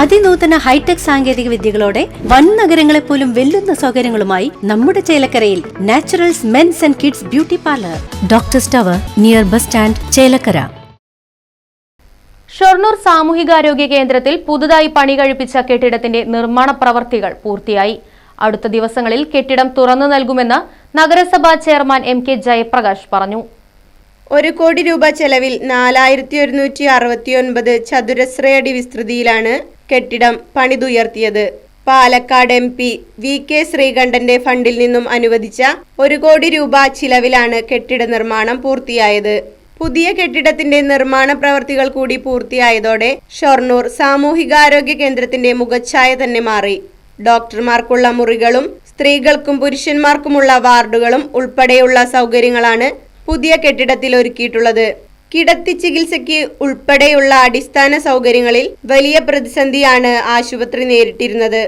അതിനൂതന hi tech സാങ്കേതിക വിദ്യകളോടെ വൻ നഗരങ്ങളെ പോലും വെല്ലുന്ന സൗകര്യങ്ങളുമായി നമ്മുടെ ചേലക്കരയിൽ naturals men's and kids beauty parlour. Doctor tower near bus stand Chelakkara. Shoranur സാമൂഹികാരോഗ്യ കേന്ദ്രത്തിൽ പുതുതായി പണി കഴിപ്പിച്ച കെട്ടിടത്തിന്റെ നിർമ്മാണ പ്രവർത്തികൾ പൂർത്തിയായി. അടുത്ത ദിവസങ്ങളിൽ കെട്ടിടം തുറന്നു നൽകുമെന്ന് നഗരസഭാ ചെയർമാൻ എം കെ ജയപ്രകാശ് പറഞ്ഞു. ഒരു കോടി രൂപ ചെലവിൽ നാലായിരത്തി ഒരുന്നൂറ്റി അറുപത്തിയൊൻപത് ചതുരശ്രയടി വിസ്തൃതിയിലാണ് കെട്ടിടം പണിതുയർത്തിയത്. Palakkad M P V K ശ്രീകണ്ഠന്റെ ഫണ്ടിൽ നിന്നും അനുവദിച്ച ഒരു കോടി രൂപ ചിലവിലാണ് കെട്ടിട നിർമ്മാണം പൂർത്തിയായത്. പുതിയ കെട്ടിടത്തിന്റെ നിർമ്മാണ പ്രവർത്തികൾ കൂടി പൂർത്തിയായതോടെ ഷൊർണൂർ സാമൂഹികാരോഗ്യ കേന്ദ്രത്തിന്റെ മുഖച്ഛായ തന്നെ മാറി. ഡോക്ടർമാർക്കുള്ള മുറികളും സ്ത്രീകൾക്കും പുരുഷന്മാർക്കുമുള്ള വാർഡുകളും ഉൾപ്പെടെയുള്ള സൗകര്യങ്ങളാണ് പുതിയ കെട്ടിടത്തിൽ ഒരുക്കിയിട്ടുള്ളത്. കിടത്തി ചികിത്സയ്ക്ക് ഉൾപ്പെടെയുള്ള അടിസ്ഥാന സൗകര്യങ്ങളിൽ വലിയ പ്രതിസന്ധിയാണ് ആശുപത്രി നേരിട്ടിരുന്നത്.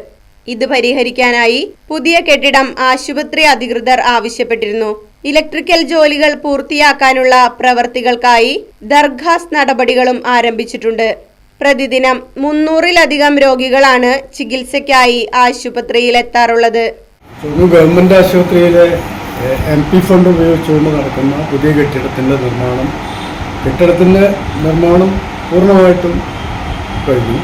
ഇത് പരിഹരിക്കാനായി പുതിയ കെട്ടിടം ആശുപത്രി അധികൃതർ ആവശ്യപ്പെട്ടിരുന്നു. ഇലക്ട്രിക്കൽ ജോലികൾ പൂർത്തിയാക്കാനുള്ള പ്രവർത്തികൾക്കായി ദർഘാസ് നടപടികളും ആരംഭിച്ചിട്ടുണ്ട്. പ്രതിദിനം മുന്നൂറിലധികം രോഗികളാണ് ചികിത്സയ്ക്കായി ആശുപത്രിയിൽ എത്താറുള്ളത് ഗവൺമെന്റ് ആശുപത്രിയിലെ എം പി ഫണ്ട് ഉപയോഗിച്ചുകൊണ്ട് നടക്കുന്ന പുതിയ കെട്ടിടത്തിന്റെ നിർമ്മാണം കെട്ടിടത്തിന്റെ നിർമ്മാണം പൂർണമായിട്ടും കഴിഞ്ഞു.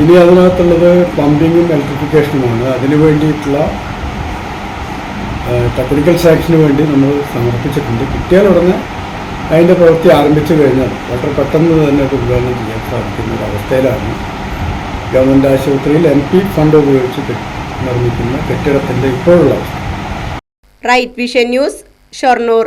ഇനി അതിനകത്തുള്ളത് പമ്പിങ്ങും ഇലക്ട്രിഫിക്കേഷനുമാണ് അതിനു വേണ്ടിയിട്ടുള്ള ടെക്നിക്കൽ സാക്ഷന് വേണ്ടി നമ്മൾ സമർപ്പിച്ചിട്ടുണ്ട്. കിട്ടിയാൽ ഉടനെ അതിന്റെ പ്രവൃത്തി ആരംഭിച്ചു കഴിഞ്ഞാൽ വളരെ പെട്ടെന്ന് തന്നെ ഉദ്ഘാടനം ചെയ്യാൻ സാധിക്കുന്ന ഒരു അവസ്ഥയിലാണ് ഗവൺമെന്റ് ആശുപത്രിയിൽ എം പി ഫണ്ട് ഉപയോഗിച്ച് നിർമ്മിക്കുന്ന കെട്ടിടത്തിന്റെ ഇപ്പോഴുള്ള right vision news Shoranur